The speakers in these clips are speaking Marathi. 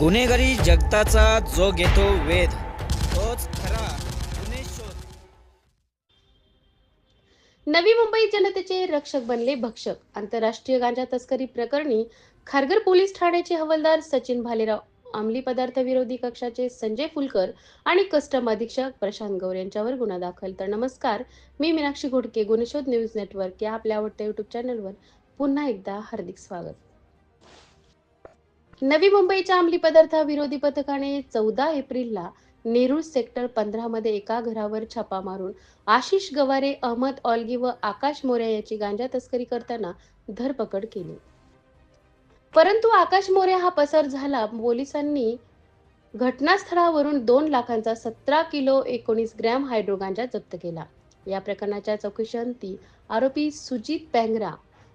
गुन्हेगारी जगताचा जो घेतो वेध तोच खरा गुन्हे शोध. नवी मुंबई जनतेचे रक्षक बनले भक्षक. आंतरराष्ट्रीय गांजा तस्करी प्रकरणी खारघर पोलीस ठाण्याचे हवालदार सचिन भालेराव अंमली पदार्थ विरोधी कक्षाचे संजय फुलकर आणि कस्टम अधीक्षक प्रशांत गौर यांच्यावर गुन्हा दाखल. तर नमस्कार मी मीनाक्षी घोडके गुन्हेशोध न्यूज नेटवर्क या आपल्या आवडत्या युट्यूब चॅनलवर पुन्हा एकदा हार्दिक स्वागत. नवी मुंबईच्या अंमली पदार्थ विरोधी पथकाने चौदा एप्रिलला नेरूळ सेक्टर पंधरा मध्ये एका घरावर छापा मारून आशिष गवारे अहमद ऑलगी व आकाश मोरे याची गांजा तस्करी करताना धरपकड केली. परंतु आकाश मोरे हा पसार झाला पोलिसांनी घटनास्थळावरून दोन लाखांचा सतरा किलो एकोणीस ग्रॅम हायड्रो गांजा जप्त केला. या प्रकरणाच्या चौकशीअंती आरोपी सुजित बँगरा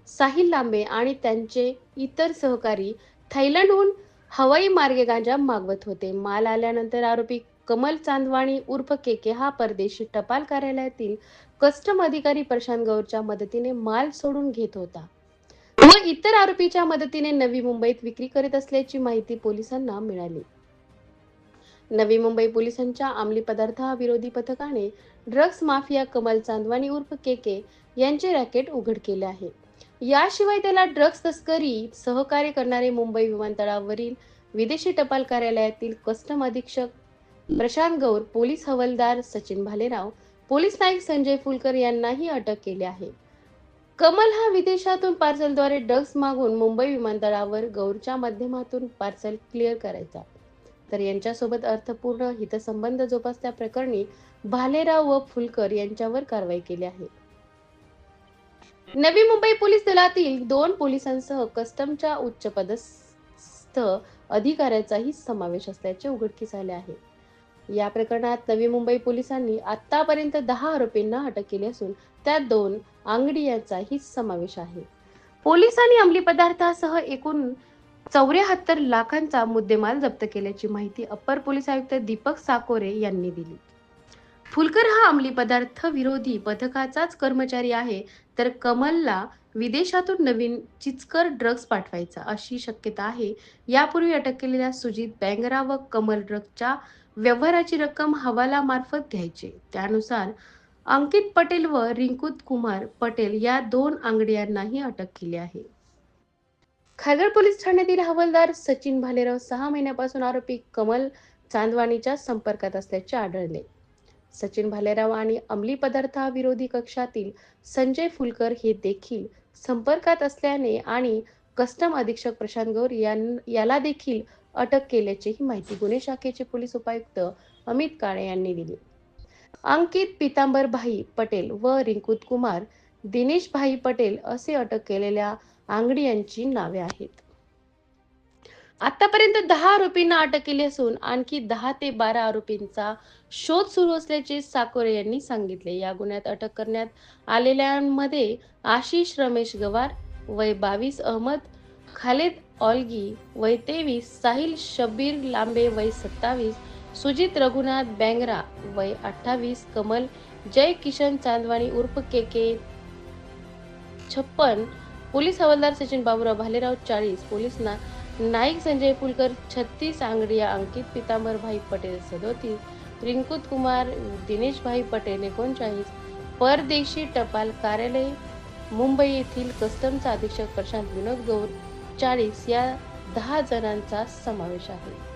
साहिल लांबे आणि त्यांचे इतर सहकारी थायलंडहून हवाई मार्गे गांजा मागवत होते. माल आल्यानंतर आरोपी कमल चांदवाणी उर्फ केके हा परदेशी टपाल कार्यालयातील कस्टम अधिकारी प्रशांत गौरच्या मदतीने माल सोडून घेत होता. व इतर आरोपीच्या मदतीने नवी मुंबईत विक्री करीत असल्याची माहिती पोलिसांना मिळाली. नवी मुंबई पोलिसांच्या अंमली पदार्थ विरोधी पथकाने ड्रग्ज माफिया कमल चांदवानी उर्फ केके यांचे रॅकेट उघड केले आहे. याशिवाय त्याला ड्रग्ज तस्करी सहकार्य करणारे मुंबई विमानतळावरील विदेशी टपाल कार्यालयातील कस्टम अधीक्षक प्रशांत गौर पोलीस हवालदार सचिन भालेराव पोलीस नाईक संजय फुलकर यांनाही अटक केली आहे. कमल हा विदेशातून पार्सलद्वारे ड्रग्ज मागून मुंबई विमानतळावर गौरच्या माध्यमातून पार्सल क्लिअर करायचा. तर यांच्यासोबत अर्थपूर्ण हितसंबंध जोपासल्या प्रकरणी भालेराव व फुलकर यांच्यावर कारवाई केली आहे. नवी मुंबई पोलीस दलातील दोन पोलिसांसह कस्टमच्या उच्च पदस्थ अधिकाऱ्याचाही समावेश असल्याचे उघडकीस आले आहे. या प्रकरणात नवी मुंबई पोलिसांनी आतापर्यंत दहा आरोपींना अटक केली असून त्यात दोन आंगडी यांचाही समावेश आहे. पोलिसांनी अंमली पदार्थासह एकूण चौऱ्याहत्तर लाखांचा मुद्देमाल जप्त केल्याची माहिती अप्पर पोलीस आयुक्त दीपक साकोरे यांनी दिली. फुलकर हा अंमली पदार्थ विरोधी पथकाचाच कर्मचारी आहे. तर कमलला विदेशातून नवीन चिचकर ड्रग्ज पाठवायचा अशी शक्यता आहे. यापूर्वी अटक केलेल्या सुजित बँगरा व कमल ड्रग्जच्या व्यवहाराची रक्कम हवाला मार्फत घ्यायची. त्यानुसार अंकित पटेल व रिंकुत कुमार पटेल या दोन आंगडियांनाही अटक केली आहे. खारघर पोलीस ठाण्यातील हवालदार सचिन भालेराव सहा महिन्यापासून आरोपी कमल चांदवानीच्या संपर्कात असल्याचे आढळले. सचिन भालेराव आणि अंमली पदार्थाविरोधी कक्षातील संजय फुलकर हे देखील संपर्कात असल्याने आणि कस्टम अधीक्षक प्रशांत गौर यां- याला देखील अटक केल्याचीही माहिती गुन्हे शाखेचे पोलीस उपायुक्त अमित काळे यांनी दिली. अंकित पितांबर भाई पटेल व रिंकुत कुमार दिनेश भाई पटेल असे अटक केलेल्या आंगडी यांची नावे आहेत. आतापर्यंत दहा आरोपींना अटक केली असून आणखी दहा ते बारा आरोपींचा शोध सुरू असल्याचे साकोरे यांनी सांगितले. या गुन्ह्यात अटक करण्यात आलेल्यांमध्ये आशिष रमेश गवार वय बावीस अहमद खालेद ऑलगी वय तेवीस साहिल शब्बीर लांबे वय सत्तावीस सुजित रघुनाथ बँगरा वय अठ्ठावीस कमल जय किशन चांदवाणी उर्फ के के छप्पन पोलीस हवालदार सचिन बाबूराव भालेराव चाळीस पोलीस ना नाईक संजय पुलकर छत्तीस आंगडिया अंकित पितांबर भाई पटेल सदोतीस रिंकुत कुमार दिनेश भाई पटेल एकोणचाळीस परदेशी टपाल कार्यालय मुंबई येथील कस्टमचा अधीक्षक प्रशांत विनोद गौर चाळीस या दहा जणांचा समावेश आहे.